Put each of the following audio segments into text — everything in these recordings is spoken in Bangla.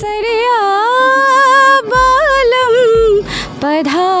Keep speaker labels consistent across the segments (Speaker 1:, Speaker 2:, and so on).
Speaker 1: केसरिया बालम पधारो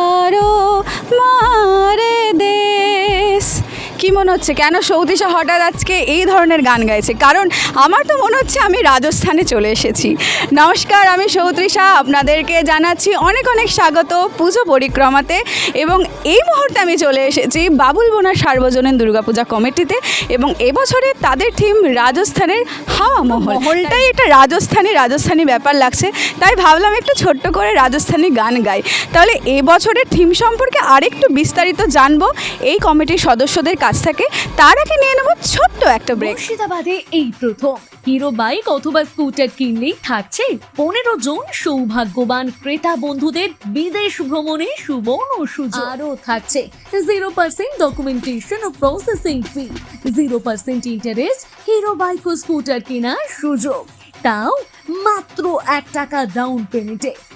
Speaker 1: কি মনে হচ্ছে? কেন সৌদিশা হঠাৎ আজকে এই ধরনের গান গাইছে? কারণ আমার তো মনে হচ্ছে আমি রাজস্থানে চলে এসেছি। নমস্কার আমি সৌত্রিষা আপনাদেরকে জানাচ্ছি অনেক অনেক স্বাগত পুজো পরিক্রমাতে। এবং এই মুহূর্তে আমি চলে এসেছি বাবুল বোনা সার্বজনীন দুর্গাপূজা কমিটিতে। এবং এবছরে তাদের থিম রাজস্থানের হাওয়া মহল। মহলটাই। একটা রাজস্থানী রাজস্থানী ব্যাপার লাগছে। তাই ভাবলাম একটু ছোট্ট করে রাজস্থানী গান গাই। তাহলে এবছরের থিম সম্পর্কে আরেকটু বিস্তারিত জানব। এই কমিটির সদস্যদের কাছ থেকে, তার আগে নিয়ে নেব ছোট্ট একটা ব্রেক
Speaker 2: মুর্শিদাবাদে এই প্রথম। হিরো বাইক অথবা স্কুটার কিনলেই থাকছে পনেরো জন সৌভাগ্যবান ক্রেতা বন্ধুদের বিদেশ ভ্রমণে সুবর্ণ সুযোগ। আরও থাকছে জিরো পার্সেন্ট ডকুমেন্টেশন ও processing fee zero percent interest Hero bike ও স্কুটার কেনার সুযোগ। তাও মাত্র এক টাকা ডাউন পেমেন্টে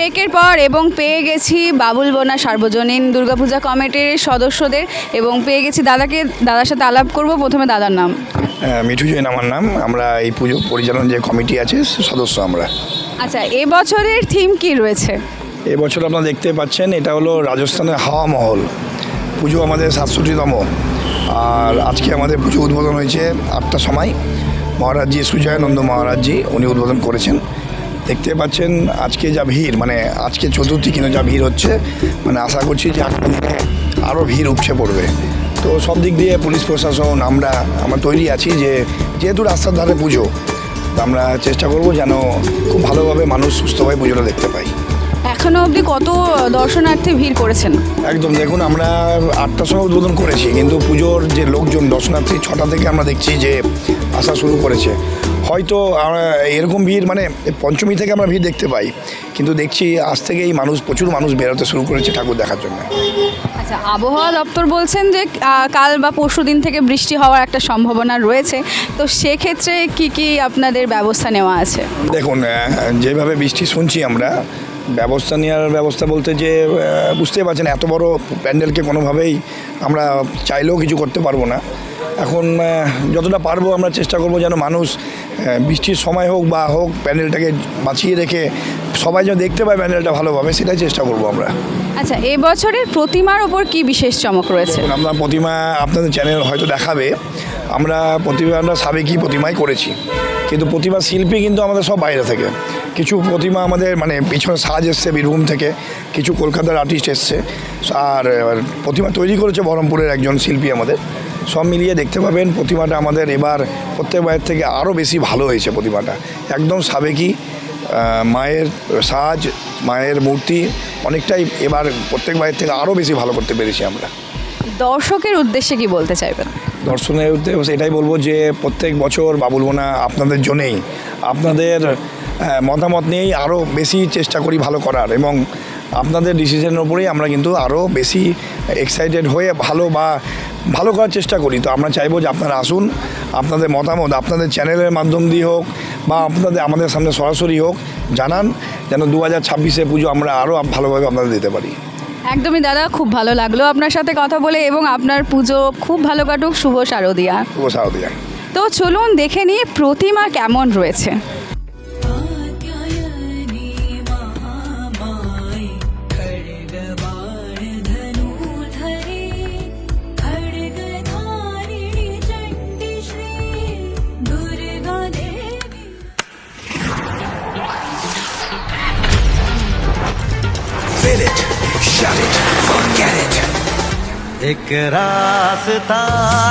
Speaker 1: ব্রেকের পর এবং পেয়ে গেছি বাবুল বোনা সার্বজনীন দুর্গাপূজা কমিটির সদস্যদের এবং পেয়ে গেছি দাদাকে দাদার সাথে আলাপ করব। প্রথমে দাদার নাম।
Speaker 3: মিঠু জৈন আমার নাম। আমরা এই পুজো পরিচালন যে কমিটি আছে সদস্য আমরা।
Speaker 1: আচ্ছা এবছরের থিম কি রয়েছে?
Speaker 3: এবছর আপনারা দেখতে পাচ্ছেন এটা হলো রাজস্থানের হাওয়া মহল। পুজো আমাদের সাতষট্টিতম। আর আজকে আমাদের পুজো উদ্বোধন হয়েছে আটটার সময়। মহারাজজি সুজয়ানন্দ মহারাজজি উনি উদ্বোধন করেছেন। দেখতে পাচ্ছেন আজকে যা ভিড় মানে আজকে চতুর্থী কিন্তু যা ভিড় হচ্ছে মানে আশা করছি যে আগামী দিনে আরও ভিড় উপচে পড়বে। তো সব দিক দিয়ে পুলিশ প্রশাসন আমরা আমরা তৈরি আছি যে যেহেতু রাস্তার ধারে পুজো তো আমরা চেষ্টা করব যেন খুব ভালোভাবে মানুষ সুস্থভাবে পুজোটা দেখতে পাই।
Speaker 1: এখনও অবধি কত দর্শনার্থী ভিড় করেছেন?
Speaker 3: একদম দেখুন আমরা আটটার সময় উদ্বোধন করেছি কিন্তু পুজোর যে লোকজন দর্শনার্থী ছটা থেকে আমরা দেখছি যে আসা শুরু করেছে। হয়তো এরকম ভিড় মানে পঞ্চমী থেকে আমরা ভিড় দেখতে পাই কিন্তু দেখছি আজ থেকেই মানুষ প্রচুর মানুষ বেরোতে শুরু করেছে ঠাকুর দেখার জন্য।
Speaker 1: আচ্ছা আবহাওয়া দপ্তর বলছেন যে কাল বা পরশু দিন থেকে বৃষ্টি হওয়ার একটা সম্ভাবনা রয়েছে তো সেক্ষেত্রে কি কি আপনাদের ব্যবস্থা নেওয়া আছে?
Speaker 3: দেখুন যেভাবে বৃষ্টি শুনছি আমরা ব্যবস্থা নেওয়ার ব্যবস্থা বলতে যে বুঝতেই পারছেন এত বড় প্যান্ডেলকে কোনোভাবেই আমরা চাইলেও কিছু করতে পারব না। এখন যতটা পারব আমরা চেষ্টা করব যেন মানুষ বৃষ্টির সময় হোক বা হোক প্যান্ডেলটাকে বাঁচিয়ে রেখে সবাই যেন দেখতে পায় প্যান্ডেলটা ভালোভাবে সেটাই চেষ্টা করব আমরা।
Speaker 1: আচ্ছা এবছরের প্রতিমার ওপর কি বিশেষ চমক রয়েছে?
Speaker 3: আমরা প্রতিমা আপনাদের চ্যানেল হয়তো দেখাবে। আমরা প্রতিমা আমরা সাবেকি প্রতিমাই করেছি। কিন্তু প্রতিমা শিল্পী কিন্তু আমাদের সব বাইরে থেকে। কিছু প্রতিমা আমাদের মানে পিছনে সাজ এসছে বীরভূম থেকে। কিছু কলকাতার আর্টিস্ট এসছে। আর প্রতিমা তৈরি করেছে বহরমপুরের একজন শিল্পী আমাদের। সব মিলিয়ে দেখতে পাবেন প্রতিমাটা আমাদের এবার প্রত্যেক বাইরের থেকে আরও বেশি ভালো হয়েছে প্রতিমাটা। একদম সাবেকি মায়ের সাজ মায়ের মূর্তি অনেকটাই এবার প্রত্যেক বাইরের থেকে আরও বেশি ভালো করতে পেরেছি আমরা।
Speaker 1: দর্শকের উদ্দেশ্যে কি বলতে চাইবেন?
Speaker 3: দর্শনের উদ্দেশ্যে এটাই বলব যে প্রত্যেক বছর বাবুল বোনা আপনাদের জন্যেই আপনাদের মতামত নিয়েই আরও বেশি চেষ্টা করি ভালো করার এবং আপনাদের ডিসিশনের ওপরেই আমরা কিন্তু আরও বেশি এক্সাইটেড হয়ে ভালো বা ভালো করার চেষ্টা করি। তো আমরা চাইব যে আপনারা আসুন আপনাদের মতামত আপনাদের চ্যানেলের মাধ্যম দিয়ে হোক বা আপনাদের আমাদের সামনে সরাসরি হোক জানান যেন দু হাজার ছাব্বিশে পুজো আমরা আরও ভালোভাবে আপনাদের দিতে পারি।
Speaker 1: একদমই দাদা খুব ভালো লাগল আপনার সাথে কথা বলে এবং আপনার পুজো খুব ভালো কাটুক। শুভ শারদিয়া।
Speaker 3: শুভ শারদিয়া।
Speaker 1: তো চলুন দেখে নিই প্রতিমা কেমন রয়েছে।
Speaker 4: एक रास्ता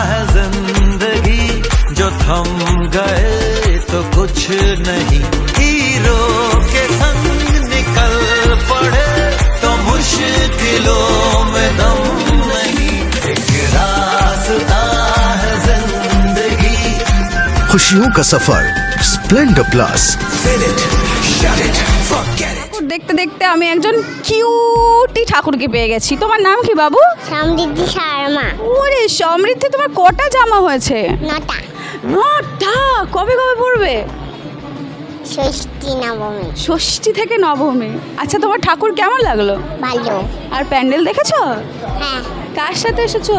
Speaker 4: है ज़िंदगी जो थम गए तो कुछ नहीं। हीरो के संग निकल पड़े तो मुश्किलों में दम नहीं। एक रास्ता है ज़िंदगी।
Speaker 5: खुशियों का सफ़र स्प्लेंडर प्लस
Speaker 1: দেখতে দেখতে আমি একজন কিউটি ঠাকুরকে পেয়ে গেছি। তোমার নাম কি বাবু?
Speaker 5: সমৃদ্ধি শর্মা।
Speaker 1: ওরে সমৃদ্ধি তোমার কটা জামা হয়েছে?
Speaker 5: নটা।
Speaker 1: নটা? কবে কবে পড়বে?
Speaker 5: ষষ্ঠী নবমী।
Speaker 1: ষষ্ঠী থেকে নবমী। আচ্ছা তোমার ঠাকুর কেমন লাগল?
Speaker 5: ভালো।
Speaker 1: আর প্যান্ডেল দেখেছ?
Speaker 5: হ্যাঁ।
Speaker 1: কার সাথে এসেছ?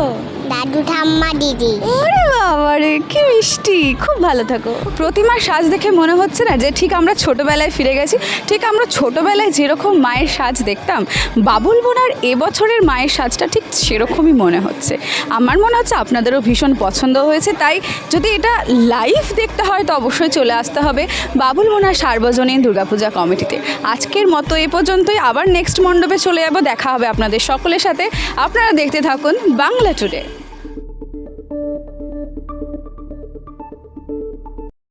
Speaker 5: দাদু ঠাম্মা দিদি।
Speaker 1: ওরে বাবা রে কি মিষ্টি। খুব ভালো থাকো। প্রতিমার সাজ দেখে মনে হচ্ছে না যে ঠিক আমরা ছোটবেলায় ফিরে গেছি। ঠিক আমরা ছোটবেলায় যেরকম মায়ের সাজ দেখতাম, বাবুল বোনার এবছরের মায়ের সাজটা ঠিক সেরকমই মনে হচ্ছে। আমার মনে হচ্ছে আপনাদেরও ভীষণ পছন্দ হয়েছে, তাই যদি এটা লাইভ দেখতে হয় তো অবশ্যই চলে আসতে হবে বাবুল বোনার সার্বজনীন দুর্গাপূজা কমিটিতে। আজকের মতো এ পর্যন্তই, আবার নেক্সট মণ্ডপে চলে যাব, দেখা হবে আপনাদের সকলের সাথে। আপনারা দেখতে থাকুন বাংলা টুডে